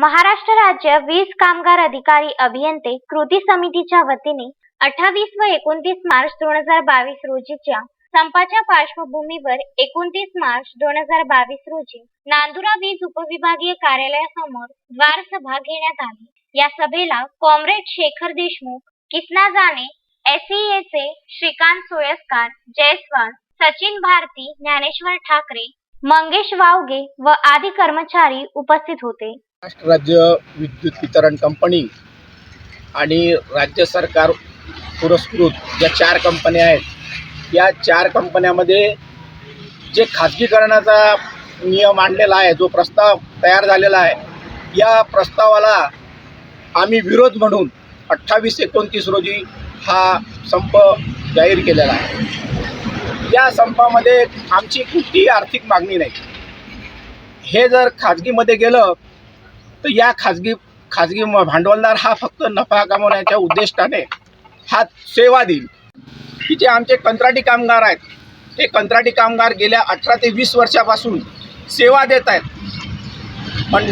महाराष्ट्र राज्य वीज कामगार अधिकारी अभियंते कृती समितीच्या वतीने अठ्ठावीस व एकोणतीस मार्च दोन हजार बावीस रोजीच्या संपाच्या पार्श्वभूमीवर एकोणतीस मार्च दोन हजार बावीस रोजी नांदुरा वीज उपविभागीय कार्यालयासमोर द्वार सभा घेण्यात आली. या सभेला कॉम्रेड शेखर देशमुख किसना जाने एसईएचे श्रीकांत सोयस्कार जयस्वाल सचिन भारती ज्ञानेश्वर ठाकरे मंगेश वावगे व आदी कर्मचारी उपस्थित होते. महाराष्ट्र राज्य विद्युत वितरण कंपनी आणि राज्य सरकार पुरस्कृत ज्या चार कंपन्या आहेत या चार कंपन्यामध्ये जे खाजगीकरणाचा नियम आणलेला आहे जो प्रस्ताव तयार झालेला आहे या प्रस्तावाला आम्ही विरोध म्हणून अठ्ठावीस एकोणतीस रोजी हा संप जाहीर केलेला आहे. या संपामध्ये आमची कुठलीही आर्थिक मागणी नाही. हे जर खाजगीमध्ये गेलं तर या खाजगी खाजगी म- भांडवलदार हा फक्त नफा कमवण्याच्या उद्दिष्टाने हा सेवा देईल. की जे आमचे कंत्राटी कामगार आहेत ते कंत्राटी कामगार गेल्या अठरा ते वीस वर्षापासून सेवा देत आहेत. पण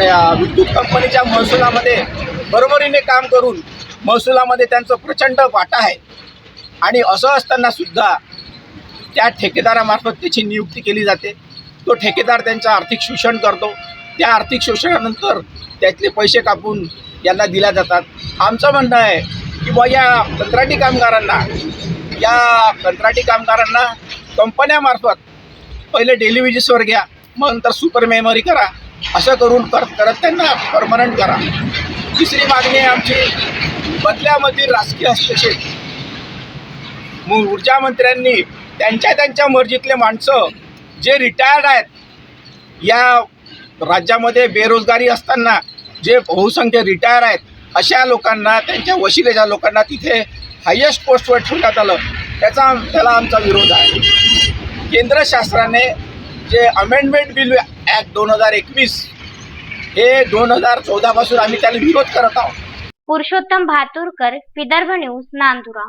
विद्युत कंपनीच्या महसुलामध्ये बरोबरीने काम करून महसुलामध्ये त्यांचं प्रचंड वाटा आहे. आणि असं असताना सुद्धा त्या ठेकेदारामार्फत त्याची नियुक्ती केली जाते. तो ठेकेदार त्यांचं आर्थिक शोषण करतो. त्या आर्थिक शोषणानंतर त्यातले पैसे कापून यांना दिल्या जातात. आमचं म्हणणं आहे की बुवा या कंत्राटी कामगारांना या कंत्राटी कामगारांना कंपन्यामार्फत पहिले डेली वेजेसवर घ्या मग नंतर सुपर मेमरी करा असं करून करत करत त्यांना परमनंट करा. तिसरी मागणी आहे आमची बदल्यामधील राजकीय हस्तक्षेप. मग ऊर्जा मंत्र्यांनी त्यांच्या त्यांच्या मर्जीतले माणसं जे रिटायर्ड आहेत या राज्यामध्ये बेरोजगारी असताना जे बहुसंख्य रिटायर आहेत अशा लोकांना त्यांच्या वशिलेच्या लोकांना तिथे हायेस्ट पोस्टवर ठेवण्यात आलं. त्याचा त्याला आमचा विरोध आहे. केंद्र शासनाने जे अमेंडमेंट बिल ॲक्ट दोन हजार एकवीस हे दोन हजार चौदापासून आम्ही त्याला विरोध करत आहोत. पुरुषोत्तम भातुरकर विदर्भ न्यूज नांदुरा.